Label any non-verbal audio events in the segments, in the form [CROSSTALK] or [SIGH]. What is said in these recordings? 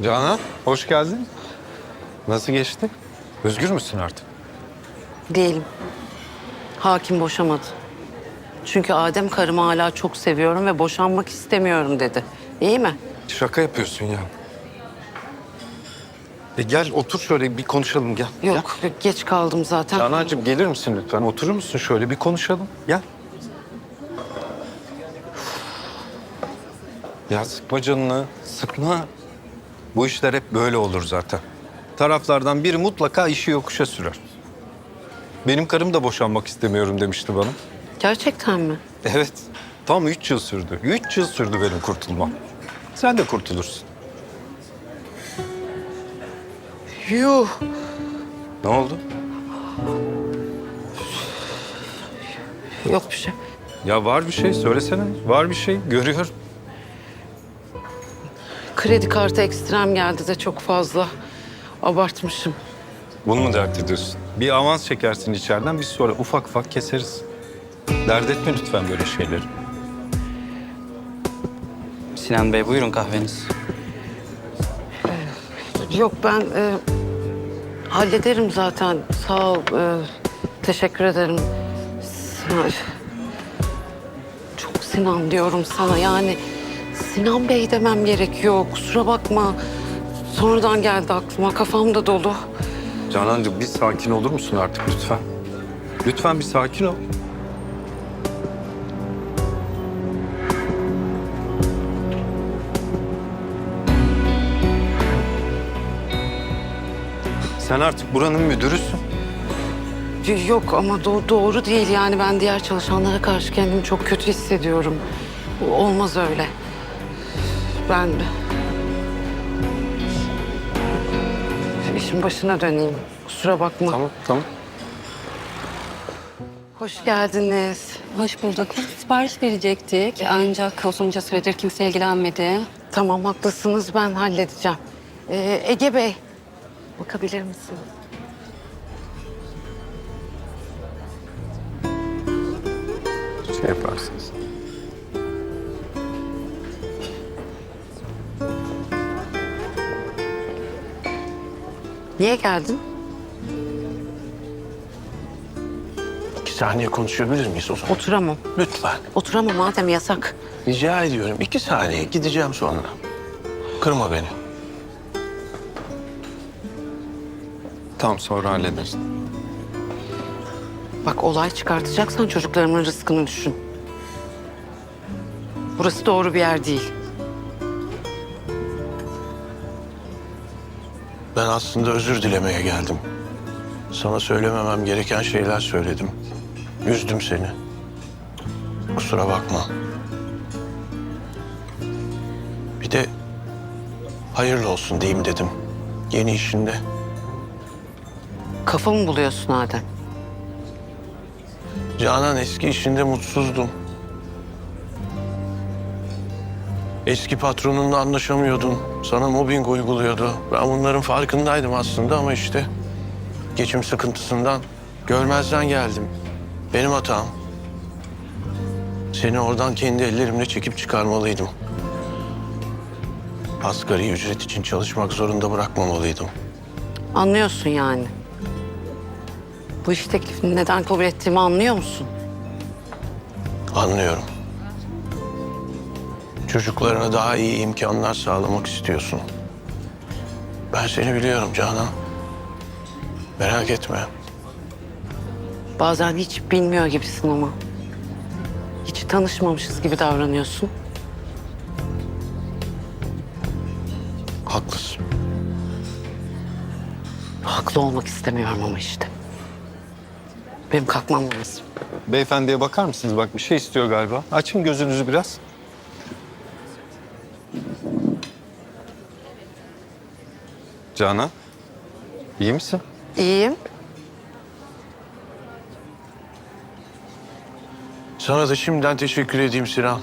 Canan, hoş geldin. Nasıl geçti? Özgür müsün artık? Değilim. Hakim boşamadı. Çünkü Adem karımı hala çok seviyorum ve boşanmak istemiyorum dedi. İyi mi? Şaka yapıyorsun ya. E gel otur şöyle bir konuşalım gel. Yok, geç kaldım zaten. Canancığım gelir misin lütfen? Oturur musun şöyle bir konuşalım? Gel. Ya sıkma canını, sıkma. Bu işler hep böyle olur zaten. Taraflardan biri mutlaka işi yokuşa sürer. Benim karım da boşanmak istemiyorum demişti bana. Gerçekten mi? Evet. Tam üç yıl sürdü. Üç yıl sürdü benim kurtulmam. Sen de kurtulursun. Yuh. Ne oldu? Yok bir şey. Ya var bir şey söylesene. Var bir şey görüyorum. Kredi kartı ekstrem geldi de çok fazla. Abartmışım. Bunu mu dert ediyorsun? Bir avans çekersin içeriden biz sonra ufak ufak keseriz. Dert etme lütfen böyle şeyleri. Sinan Bey buyurun kahveniz. Yok ben e, hallederim zaten. Sağ ol. e, teşekkür ederim. Sinan, çok Sinan diyorum sana yani. Sinan Bey demem gerekiyor. Kusura bakma. Sonradan geldi aklıma. Kafam da dolu. Canancığım bir sakin olur musun artık lütfen? Lütfen bir sakin ol. Sen artık buranın müdürüsün. Yok ama do- doğru değil yani. Ben diğer çalışanlara karşı kendimi çok kötü hissediyorum. Olmaz öyle. Ben... işin başına döneyim. Kusura bakma. Tamam, tamam. Hoş geldiniz. Hoş bulduk. Sipariş verecektik ancak uzunca süredir kimse ilgilenmedi. Tamam haklısınız ben halledeceğim. Ee, Ege Bey bakabilir misiniz? Şey yaparsınız. Niye geldin? İki saniye konuşabilir miyiz o zaman? Oturamam. Lütfen. Oturamam madem yasak. Rica ediyorum. İki saniye. Gideceğim sonra. Kırma beni. Tamam sonra hallederiz. Bak olay çıkartacaksan çocuklarımın rızkını düşün. Burası doğru bir yer değil. Ben aslında özür dilemeye geldim. Sana söylememem gereken şeyler söyledim. Üzdüm seni. Kusura bakma. Bir de hayırlı olsun diyeyim dedim. Yeni işinde. Kafamı buluyorsun Adem. Canan eski işinde mutsuzdum. Eski patronunla anlaşamıyordun. Sana mobbing uyguluyordu. Ben bunların farkındaydım aslında ama işte geçim sıkıntısından görmezden geldim. Benim hatam. Seni oradan kendi ellerimle çekip çıkarmalıydım. Asgari ücret için çalışmak zorunda bırakmamalıydım. Anlıyorsun yani. Bu iş teklifini neden kabul ettiğimi anlıyor musun? Anlıyorum. Çocuklarına daha iyi imkanlar sağlamak istiyorsun. Ben seni biliyorum Canan. Merak etme. Bazen hiç bilmiyor gibisin ama. Hiç tanışmamışız gibi davranıyorsun. Haklısın. Haklı olmak istemiyorum ama işte. Benim kalkmam lazım. Beyefendiye bakar mısınız? Bak bir şey istiyor galiba. Açın gözünüzü biraz. Canan, iyi misin? İyiyim. Sana da şimdiden teşekkür edeyim Sinan.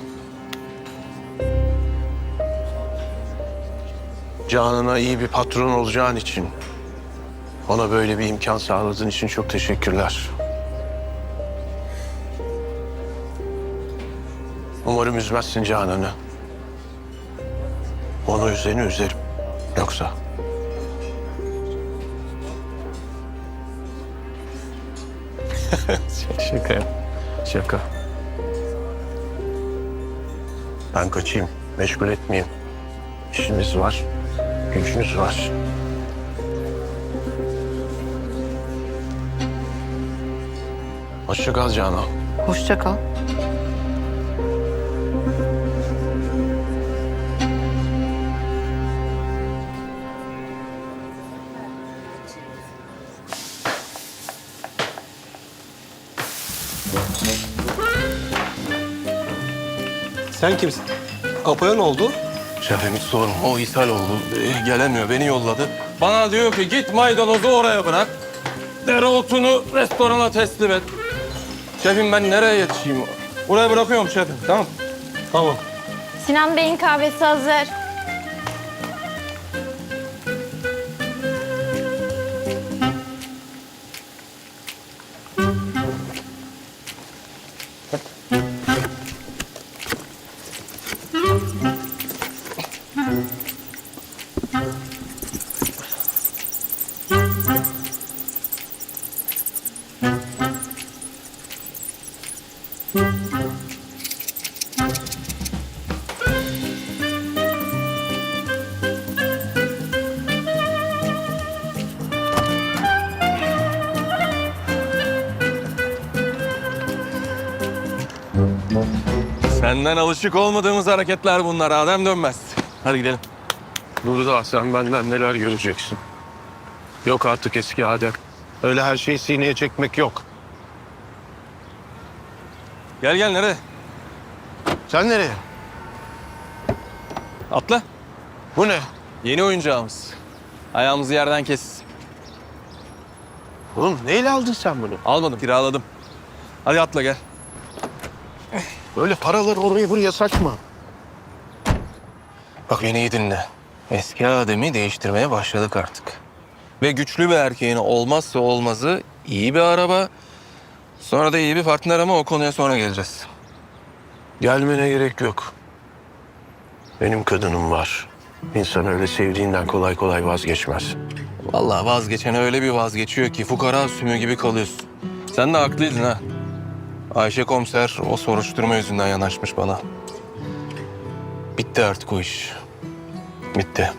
Canan'a iyi bir patron olacağın için, ona böyle bir imkan sağladığın için çok teşekkürler. Umarım üzmezsin Canan'ı. Onu üzeni üzerim. Yoksa? [LAUGHS] Şaka yap. Şaka. Ben kaçayım. Meşgul etmeyeyim. İşimiz var. Gücümüz var. Hoşça kal Canan. Hoşça kal. Sen kimsin? Apo'ya ne oldu? Şefim hiç sorma. O ishal oldu. Ee, gelemiyor. Beni yolladı. Bana diyor ki git maydanozu oraya bırak. Dereotunu restorana teslim et. Şefim ben nereye yetişeyim? Buraya bırakıyorum şefim tamam Tamam. Sinan Bey'in kahvesi hazır. Senden alışık olmadığımız hareketler bunlar. Adem dönmez. Hadi gidelim. Nurda sen benden neler göreceksin. Yok artık eski Adem. Öyle her şeyi sineye çekmek yok. Gel gel nereye? Sen nereye? Atla. Bu ne? Yeni oyuncağımız. Ayağımızı yerden kes. Oğlum neyle aldın sen bunu? Almadım kiraladım. Hadi atla gel. Böyle paraları oraya buraya saçma. Bak beni iyi dinle. Eski Adem'i değiştirmeye başladık artık. Ve güçlü bir erkeğin olmazsa olmazı iyi bir araba. Sonra da iyi bir partner ama o konuya sonra geleceğiz. Gelmene gerek yok. Benim kadınım var. İnsan öyle sevdiğinden kolay kolay vazgeçmez. Vallahi vazgeçen öyle bir vazgeçiyor ki fukara sümüğü gibi kalıyorsun. Sen de haklıydın ha. Ayşe komiser o soruşturma yüzünden yanaşmış bana. Bitti artık o iş. Bitti.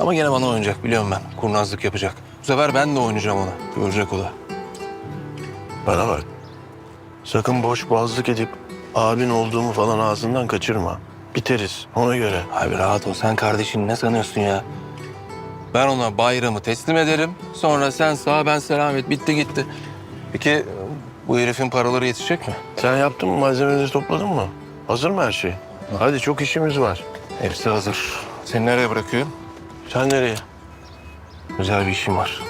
Ama gene bana oynayacak biliyorum ben. Kurnazlık yapacak. Bu sefer ben de oynayacağım ona. Görecek o da. Bana bak. Sakın boş boğazlık edip abin olduğumu falan ağzından kaçırma. Biteriz ona göre. Abi rahat ol. Sen kardeşin ne sanıyorsun ya? Ben ona bayramı teslim ederim. Sonra sen sağ ben selamet. Bitti gitti. Peki bu herifin paraları yetişecek mi? Sen yaptın mı malzemeleri topladın mı? Hazır mı her şey? Hadi çok işimiz var. Hepsi hazır. Seni nereye bırakıyorum? Sen nereye? Güzel bir işim var.